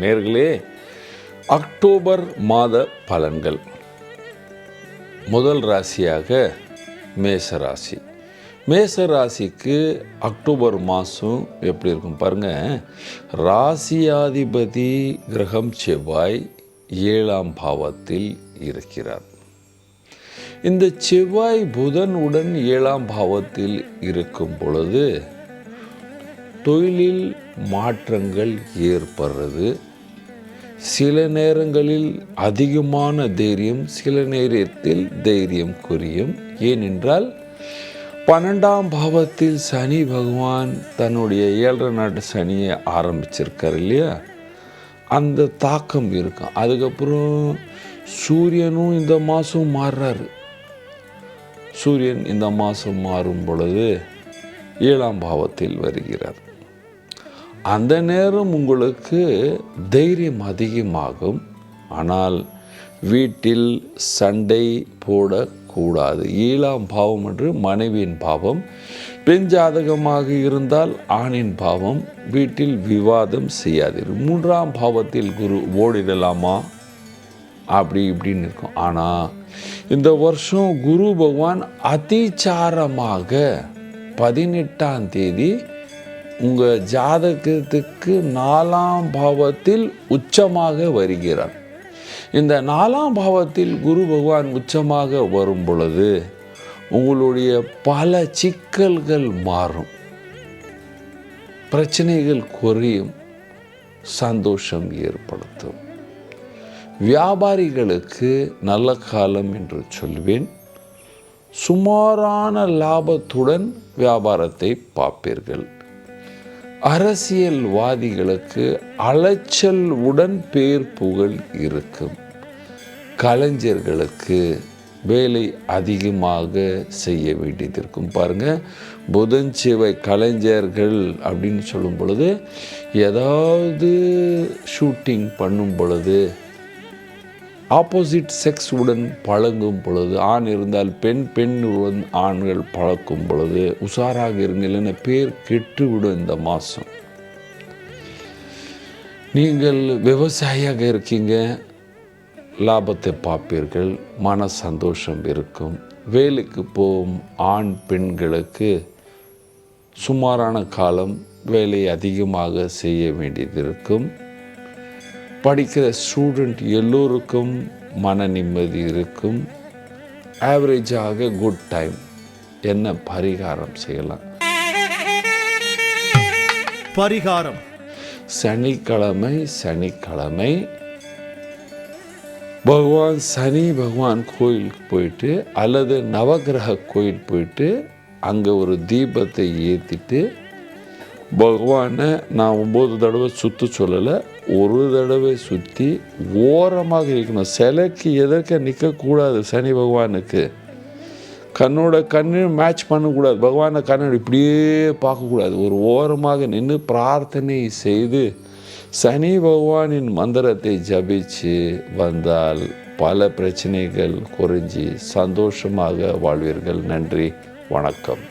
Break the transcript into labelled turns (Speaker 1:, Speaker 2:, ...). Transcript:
Speaker 1: நேர்களே அக்டோபர் மாத பலன்கள். முதல் ராசியாக மேச ராசி. மேச ராசிக்கு அக்டோபர் மாதம் எப்படி இருக்கும் பாருங்கள் ராசியாதிபதி கிரகம் செவ்வாய் ஏழாம் பாவத்தில் இருக்கிறார். இந்த செவ்வாய் புதனுடன் ஏழாம் பாவத்தில் இருக்கும் பொழுது தொழிலில் மாற்றங்கள் ஏற்படுறது. சில நேரங்களில் அதிகமான தைரியம் சில நேரத்தில் தைரியம் குறையும். ஏனென்றால் பன்னெண்டாம் பாவத்தில் சனி பகவான் தன்னுடைய ஏழரை நாட்டு சனியை ஆரம்பிச்சிருக்கார் இல்லையா? அந்த தாக்கம் இருக்கும். அதுக்கப்புறம் சூரியனும் இந்த மாதம் மாறுறாரு. சூரியன் இந்த மாதம் மாறும் பொழுது ஏழாம் பாவத்தில் வருகிறார். அந்த நேரம் உங்களுக்கு தைரியம் அதிகமாகும். ஆனால் வீட்டில் சண்டை போடக்கூடாது. ஏழாம் பாவம் என்று மனைவியின் பாவம் பெண் ஜாதகமாக இருந்தால் ஆணின் பாவம் வீட்டில் விவாதம் செய்யாதீர்கள் மூன்றாம் பாவத்தில் குரு ஓடிடலாமா? அப்படி இப்படின்னு இருக்கும். ஆனால் இந்த வருஷம் குரு பகவான் அதிச்சாரமாக பதினெட்டாம் தேதி உங்கள் ஜாதகத்துக்கு நாலாம் பாவத்தில் உச்சமாக வருகிறார். இந்த நாலாம் பாவத்தில் குரு பகவான் உச்சமாக வரும் பொழுது உங்களுடைய பல சிக்கல்கள் மாறும். பிரச்சனைகள் குறையும். சந்தோஷம் ஏற்படுத்தும். வியாபாரிகளுக்கு நல்ல காலம் என்று சொல்வேன். சுமாரான லாபத்துடன் வியாபாரத்தை பார்ப்பீர்கள். அரசியல்வாதிகளுக்கு அலைச்சல் உடன் பேர் புகழ் இருக்கும். கலைஞர்களுக்கு வேலை அதிகமாக செய்ய வேண்டியது இருக்கும் பாருங்கள் புதன் சேவை கலைஞர்கள் அப்படின்னு சொல்லும் பொழுது ஏதாவது ஷூட்டிங் பண்ணும் பொழுது ஆப்போசிட் செக்ஸ் உடன் பழகும் பொழுது ஆண் இருந்தால் பெண் பெண்ணுடன் ஆண்கள் பழக்கும் பொழுது உஷாராக இருங்கள் பேர் கெட்டுவிடும் இந்த மாதம் நீங்கள் விவசாயியாக இருக்கீங்க லாபத்தை பார்ப்பீர்கள் மன சந்தோஷம் இருக்கும். வேலைக்கு போகும் ஆண் பெண்களுக்கு சுமாரான காலம் வேலை அதிகமாக செய்ய வேண்டியது இருக்கும். படிக்கிற ஸ்டூடெண்ட் எல்லோருக்கும் மன நிம்மதி இருக்கும். ஆவரேஜாக குட் டைம் என்ன பரிகாரம் செய்யலாம்?
Speaker 2: பரிகாரம்.
Speaker 1: சனிக்கிழமை சனிக்கிழமை. பகவான் சனி பகவான் கோயிலுக்கு போயிட்டு அல்லது நவகிரக கோயில் போயிட்டு அங்கே ஒரு தீபத்தை ஏற்றிட்டு பகவானை நான் ஒம்பது தடவை சுற்ற சொல்லலை ஒரு தடவை சுற்றி ஓரமாக இருக்கணும். சிலைக்கு எதற்க நிற்கக்கூடாது சனி பகவானுக்கு. கண்ணோட கண்ணு மேட்ச் பண்ணக்கூடாது. பகவானை கண்ணோட இப்படியே பார்க்கக்கூடாது. ஒரு ஓரமாக நின்று பிரார்த்தனை செய்து சனி பகவானின் மந்திரத்தை ஜபிச்சு வந்தால் பல பிரச்சனைகள் குறைஞ்சி சந்தோஷமாக வாழ்வீர்கள். நன்றி. வணக்கம்.